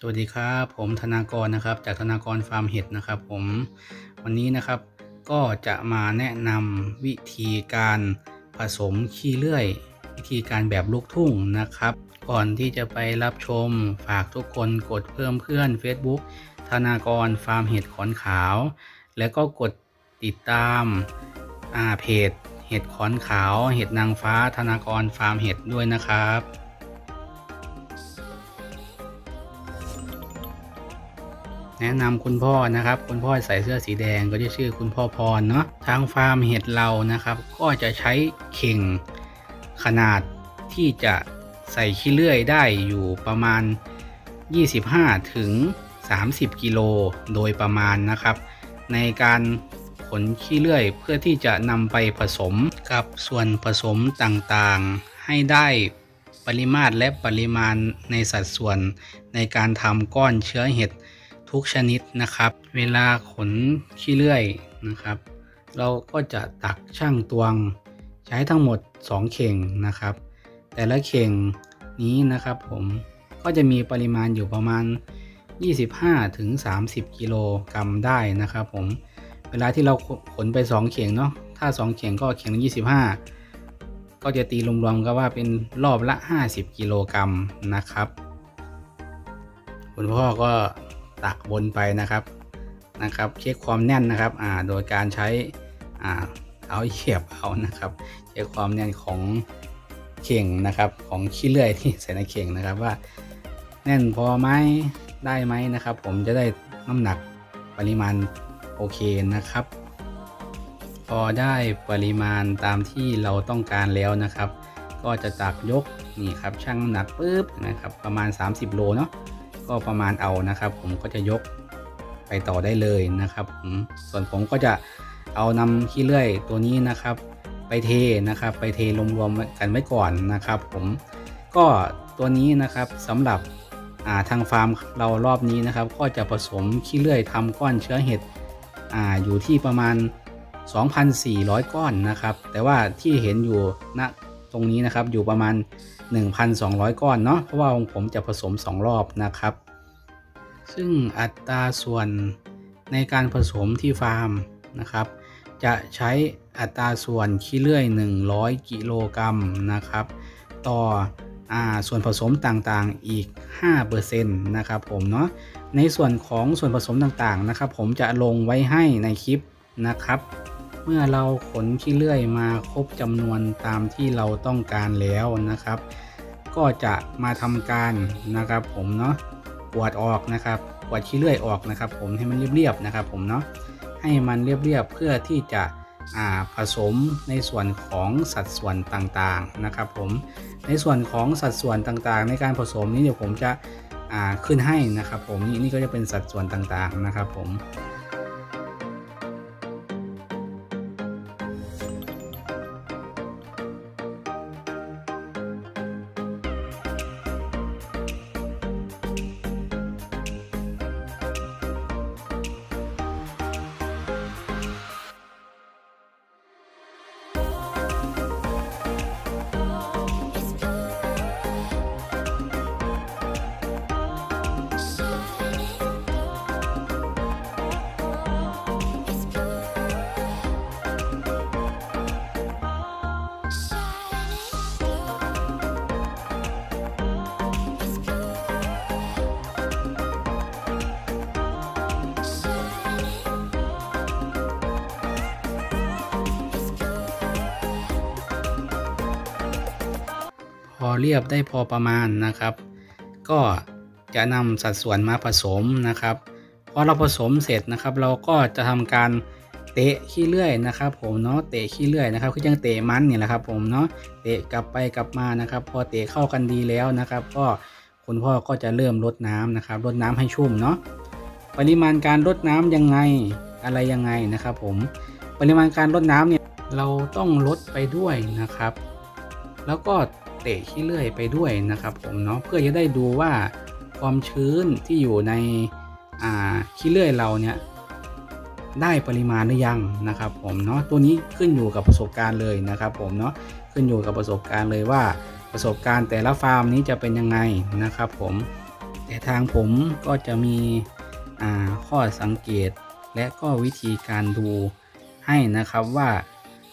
สวัสดีครับผมธนากรนะครับ จากธนากรฟาร์มเห็ดนะครับผมวันนี้นะครับก็จะมาแนะนำวิธีการผสมขี้เลื่อย วิธีการแบบลูกทุ่งนะครับ ก่อนที่จะไปรับชมฝากทุกคนกดเพิ่มเพื่อน Facebook ธนากรฟาร์มเห็ดขอนขาว แล้วก็กดติดตามอาเพจเห็ดขอนขาว เห็ดนางฟ้าธนากรฟาร์มเห็ดด้วยนะครับ แนะนำคุณพ่อนะครับ คุณพ่อใส่เสื้อสีแดงก็จะชื่อคุณพ่อพรเนาะทางฟาร์มเห็ดเรานะครับ ก็จะใช้เข่งขนาดที่จะใส่ขี้เลื่อยได้อยู่ประมาณ 25 ถึง 30 กิโลโดยประมาณนะครับ ในการขนขี้เลื่อยเพื่อที่จะนำไปผสมกับส่วนผสมต่างๆ ให้ได้ปริมาตรและปริมาณในสัดส่วนในการทำก้อนเชื้อเห็ด ทุกชนิดนะครับ เวลาขนขี้เลื่อยนะครับ เราก็จะตักช่างตวงใช้ทั้งหมด 2 เข่งนะครับ แต่ละเข่งนี้นะครับผมก็จะมีปริมาณอยู่ประมาณ 25ถึง30 กิโลกรัมได้นะครับผมเวลาที่เราขนไป 2 เข่งเนาะถ้า 2 เข่งก็เข่งละ25 ก็จะตีรวมๆก็ว่าเป็นรอบละ 50 กิโลกรัมนะครับ คุณพ่อก็ ตักบนไปนะครับนะครับเช็คความแน่นนะครับอ่าโดยการใช้อ่าเอาเหยียบเอานะครับเช็คความแน่นของเข่งนะครับของขี้เลื่อยที่ใส่ในเข่งนะครับว่าแน่นพอไหมได้ไหมนะครับ ผมจะได้น้ำหนักปริมาณโอเคนะครับ พอได้ปริมาณตามที่เราต้องการแล้วนะครับ ก็จะตักยกนี่ครับชั่งน้ำหนักปุ๊บนะครับประมาณ 30 โลเนาะ ก็ประมาณเอานะครับ ผมก็จะยกไปต่อได้เลยนะครับผมส่วนผมก็จะเอานำขี้เลื่อยตัวนี้นะครับ ไปเทนะครับ ไปเทรวมๆกันไว้ก่อนนะครับ ผมก็ตัวนี้นะครับสำหรับาทางฟาร์มเรารอบนี้นะครับ ก็จะผสมขี้เลื่อยทำก้อนเชื้อเห็ดออยู่ที่ประมาณ 2,400 ก้อนนะครับ แต่ว่าที่เห็นอยู่ณ ตรงนี้นะครับอยู่ประมาณ 1,200 ก้อนเนาะเพราะว่าของผมจะผสม 2 รอบนะครับ ซึ่งอัตราส่วนในการผสมที่ฟาร์มนะครับ จะใช้อัตราส่วนขี้เลื่อย 100 กิโลกรัมนะครับ ต่ออาส่วนผสมต่างๆอีก 5%นะครับผมเนาะในส่วนของส่วนผสมต่างๆนะครับ ผมจะลงไว้ให้ในคลิปนะครับ เมื่อเราขนขี้เลื่อยมาครบจำนวนตามที่เราต้องการแล้วนะครับ ก็จะมาทำการนะครับ ผมเนาะกวดออกนะครับกวดขี้เลื่อยออกนะครับ ผมให้มันเรียบๆนะครับ ผมเนาะให้มันเรียบๆเพื่อที่จะผสมในส่วนของสัดส่วนต่างๆนะครับ ผมในส่วนของสัดส่วนต่างๆ ในการผสมนี้เดี๋ยวผมจะขึ้นให้นะครับ ผมนี่นี่ก็จะเป็นสัดส่วนต่างๆนะครับ ผม อเรียบได้พอประมาณนะครับ ก็จะนำสัดส่วนมาผสมนะครับพอเราผสมเสร็จนะครับ เราก็จะทำการเตะขี้เลื่อยนะครับ ผมเนาะเตะขี้เลื่อยนะครับคือยังเตะมันเนี่ยแหละครับ ผมเนาะเตะกลับไปกลับมานะครับ พอเตะเข้ากันดีแล้วนะครับ ก็คุณพ่อก็จะเริ่มลดน้ำนะครับลดน้ำให้ชุ่มเนาะปริมาณการลดน้ำยังไงอะไรยังไงนะครับ ผมปริมาณการลดน้ำเนี่ยเราต้องลดไปด้วยนะครับ แล้วก็ เตะขี้เลื่อยไปด้วยนะครับผมเนาะเพื่อจะได้ดูว่าความชื้นที่อยู่ในอ่าขี้เลื่อยเราเนี่ยได้ปริมาณหรือยังนะครับผมเนาะตัวนี้ขึ้นอยู่กับประสบการณ์เลยนะครับผมเนาะขึ้นอยู่กับประสบการณ์เลยว่าประสบการณ์แต่ละฟาร์มนี้จะเป็นยังไงนะครับผมแต่ทางผมก็จะมีอ่าข้อสังเกตและก็วิธีการดูให้นะครับว่า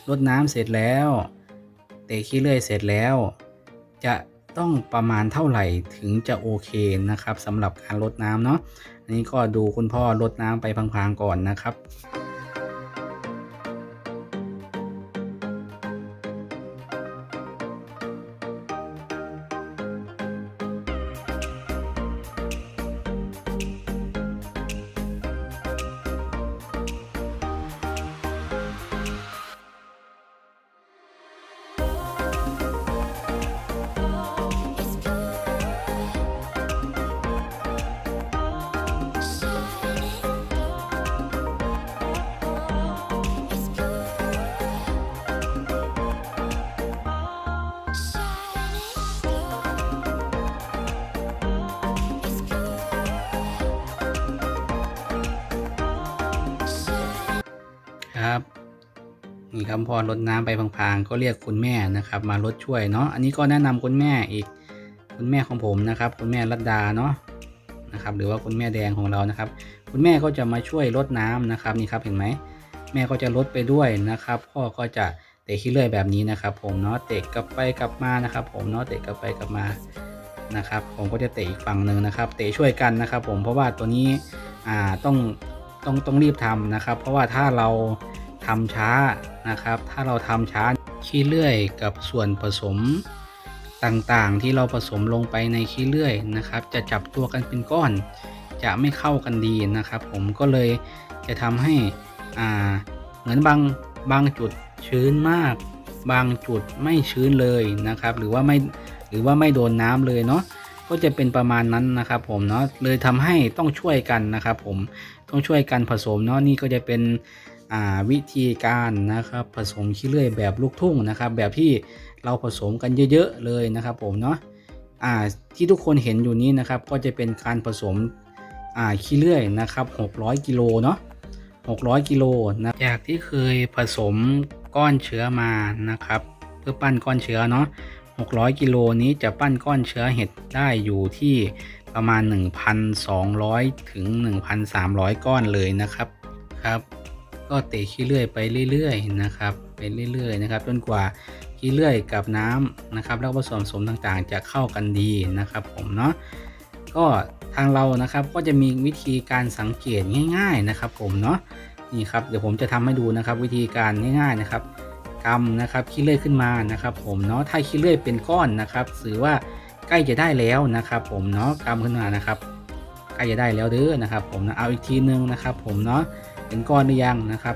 รดน้ำเสร็จแล้ว เตะขี้เลื่อยเสร็จแล้ว จะต้องประมาณเท่าไหร่ถึงจะโอเคนะครับสำหรับการลดน้ำเนาะอันนี้ก็ดูคุณพ่อลดน้ำไปพังๆก่อนนะครับ นี่ครับพอรดน้ำไปพลางๆ ก็เรียกคุณแม่นะครับ มารดช่วยเนาะอันนี้ก็แนะนำคุณแม่อีกคุณแม่ของผมนะครับ คุณแม่รัตดาเนาะนะครับ หรือว่าคุณแม่แดงของเรานะครับ คุณแม่ก็จะมาช่วยรดน้ำนะครับนี่ครับเห็นไหมแม่ก็จะรดไปด้วยนะครับ พ่อก็จะเตะขี้เลื่อยแบบนี้นะครับ ผมเนาะเตะกลับไปกลับมานะครับ ผมเนาะเตะกลับไปกลับมานะครับ ผมก็จะเตะอีกฝั่งหนึ่งนะครับ เตะช่วยกันนะครับ ผมเพราะว่าตัวนี้อ่าต้องต้องต้องรีบทำนะครับ เพราะว่าถ้าเราทำช้า นะครับ ถ้าเราทำช้าขี้เลื่อยกับส่วนผสมต่างๆ ที่เราผสมลงไปในขี้เลื่อยนะครับ จะจับตัวกันเป็นก้อน จะไม่เข้ากันดีนะครับ ผมก็เลยจะทำให้อ่าเหมือนบางบางจุดชื้นมาก บางจุดไม่ชื้นเลยนะครับ หรือว่าไม่หรือว่าไม่โดนน้ำเลยเนาะก็จะเป็นประมาณนั้นนะครับ ผมเนาะเลยทำให้ต้องช่วยกันนะครับ ผมต้องช่วยกันผสมเนาะนี่ก็จะเป็น วิธีการนะครับผสมขี้เลื่อยแบบลูกทุ่งนะครับ แบบที่เราผสมกันเยอะๆเลยนะครับผมเนาะที่ทุกคนเห็นอยู่นี้นะครับก็จะเป็นการผสมขี้เลื่อยนะครับ600กิโลเนาะ600กิโลนะจากที่เคยผสมก้อนเชื้อมานะครับ เพื่อปั้นก้อนเชื้อเนาะ600กิโลนี้จะปั้นก้อนเชื้อเห็ดได้อยู่ที่ประมาณ 1,200 ถึง 1,300 ก้อนเลยนะครับครับ ก็เตะขี้เลื่อยไปเรื่อยๆนะครับไปเรื่อยๆนะครับจนกว่าขี้เลื่อยกับน้ำนะครับแล้วก็ส่วนผสมต่างๆ จะเข้ากันดีนะครับ ผมเนาะก็ทางเรานะครับก็จะมีวิธีการสังเกตง่าย ๆนะครับ ผมเนาะนี่ครับเดี๋ยวผมจะทำให้ดูนะครับ วิธีการง่าย ๆนะครับกำนะครับขี้เลื่อยขึ้นมานะครับ ผมเนาะถ้าขี้เลื่อยเป็นก้อนนะครับถือว่าใกล้จะได้แล้วนะครับ ผมเนาะกำขึ้นมานะครับใกล้จะได้แล้วเด้อนะครับ ผมนะเอาอีกทีนึงนะครับ ผมเนาะ เป็นก้อนหรือยังนะครับ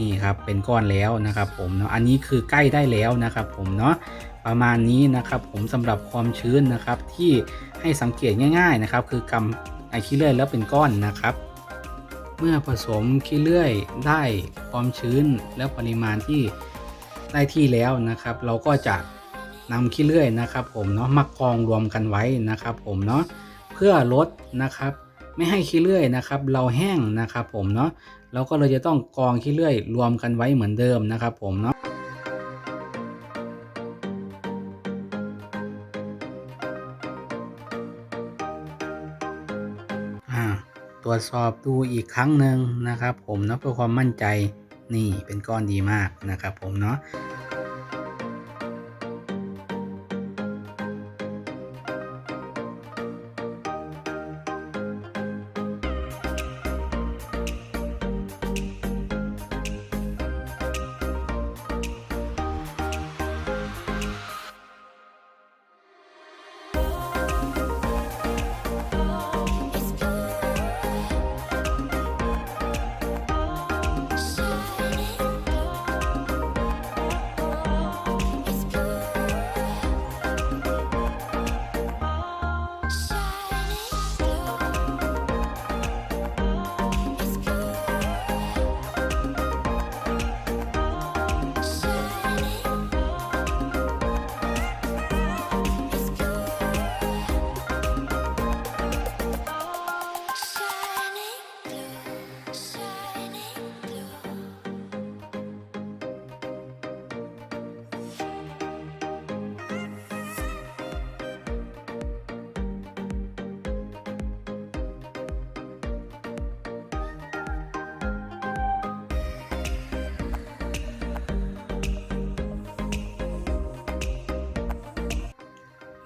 นี่ครับเป็นก้อนแล้วนะครับ ผมเนาะอันนี้คือใกล้ได้แล้วนะครับ ผมเนาะประมาณนี้นะครับผมสำหรับความชื้นนะครับ ที่ให้สังเกตง่าย ๆนะครับ คือกำไอขี้เลื่อยแล้วเป็นก้อนนะครับ เมื่อผสมขี้เลื่อยได้ความชื้นและปริมาณที่ได้ที่แล้วนะครับ เราก็จะนำขี้เลื่อยนะครับ ผมเนาะมากองรวมกันไว้นะครับ ผมเนาะเพื่อลดนะครับ ไม่ให้ขี้เลื่อยนะครับ เราแห้งนะครับผมเนาะเราก็เลยจะต้องกองขี้เลื่อยรวมกันไว้เหมือนเดิมนะครับผมเนาะอ่าตรวจสอบดูอีกครั้งหนึ่งนะครับ ผมเนาะเพื่อความมั่นใจนี่เป็นก้อนดีมากนะครับ ผมเนาะ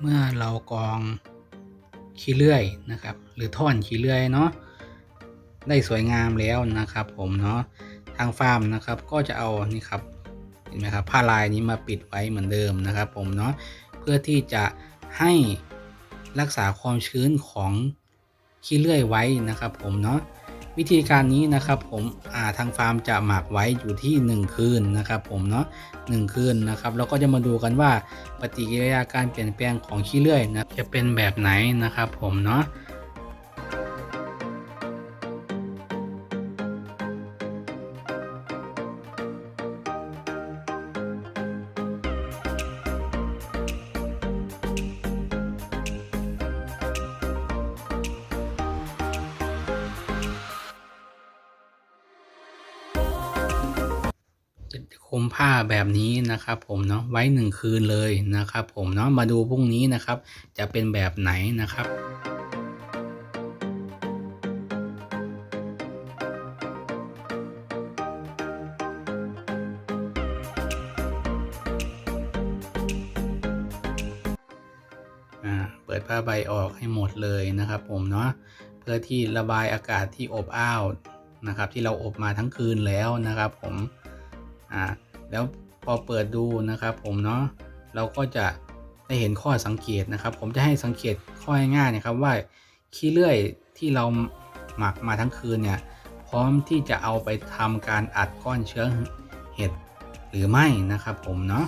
เมื่อเรากรองขี้เลื่อยนะครับ หรือท่อนขี้เลื่อยเนาะได้สวยงามแล้วนะครับ ผมเนาะทางฟาร์มนะครับ ก็จะเอานี่ครับเห็นไหมครับผ้าลายนี้มาปิดไว้เหมือนเดิมนะครับ ผมเนาะเพื่อที่จะให้รักษาความชื้นของขี้เลื่อยไว้นะครับ ผมเนาะ วิธีการนี้นะครับผมอ่าทางฟาร์มจะหมักไว้อยู่ที่ 1 คืนนะครับผมเนาะหนึ่งคืนนะครับเราก็จะมาดูกันว่าปฏิกิริยาการเปลี่ยนแปลงของขี้เลื่อยนะจะเป็นแบบไหนนะครับผมเนาะ จะคลุมผ้าแบบนี้นะครับ ผมเนาะไว้หนึ่งคืนเลยนะครับ ผมเนาะมาดูพรุ่งนี้นะครับ จะเป็นแบบไหนนะครับอ่าเปิดผ้าใบออกให้หมดเลยนะครับ ผมเนาะเพื่อที่ระบายอากาศที่อบอ้าวนะครับ ที่เราอบมาทั้งคืนแล้วนะครับ ผม อ่าแล้วพอเปิดดูนะครับผมเนาะเราก็จะได้เห็นข้อสังเกตนะครับ ผมจะให้สังเกตข้อง่ายๆนะครับว่าขี้เลื่อยที่เราหมักมาทั้งคืนเนี่ยพร้อมที่จะเอาไปทำการอัดก้อนเชื้อเห็ดหรือไม่นะครับผมเนาะ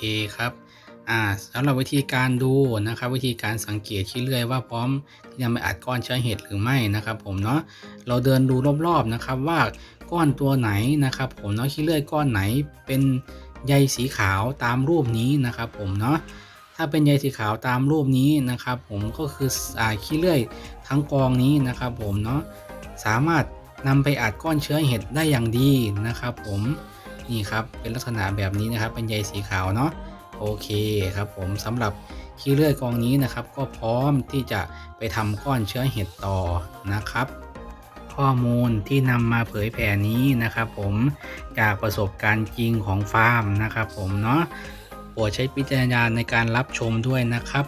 เคครับอ่าสำหรับวิธีการดูนะครับ วิธีการสังเกตขี้เลื่อยว่าพร้อมที่จะไปอัดก้อนเชื้อเห็ดหรือไม่นะครับ ผมเนาะเราเดินดูรอบๆนะครับ ว่าก้อนตัวไหนนะครับ ผมเนาะขี้เลื่อยก้อนไหนเป็นใยสีขาวตามรูปนี้นะครับ ผมเนาะถ้าเป็นใยสีขาวตามรูปนี้นะครับ ผมก็คืออ่าขี้เลื่อยทั้งกองนี้นะครับ ผมเนาะสามารถนำไปอัดก้อนเชื้อเห็ดได้อย่างดีนะครับ ผม นี่ครับเป็นลักษณะแบบนี้นะครับ เป็นใยสีขาวเนาะโอเคครับผมสำหรับขี้เลื่อยกองนี้นะครับ ก็พร้อมที่จะไปทำก้อนเชื้อเห็ดต่อนะครับ ข้อมูลที่นำมาเผยแผ่นี้นะครับ ผมจากประสบการณ์จริงของฟาร์มนะครับ ผมเนาะโปรดใช้พิจารณญาในการรับชมด้วยนะครับ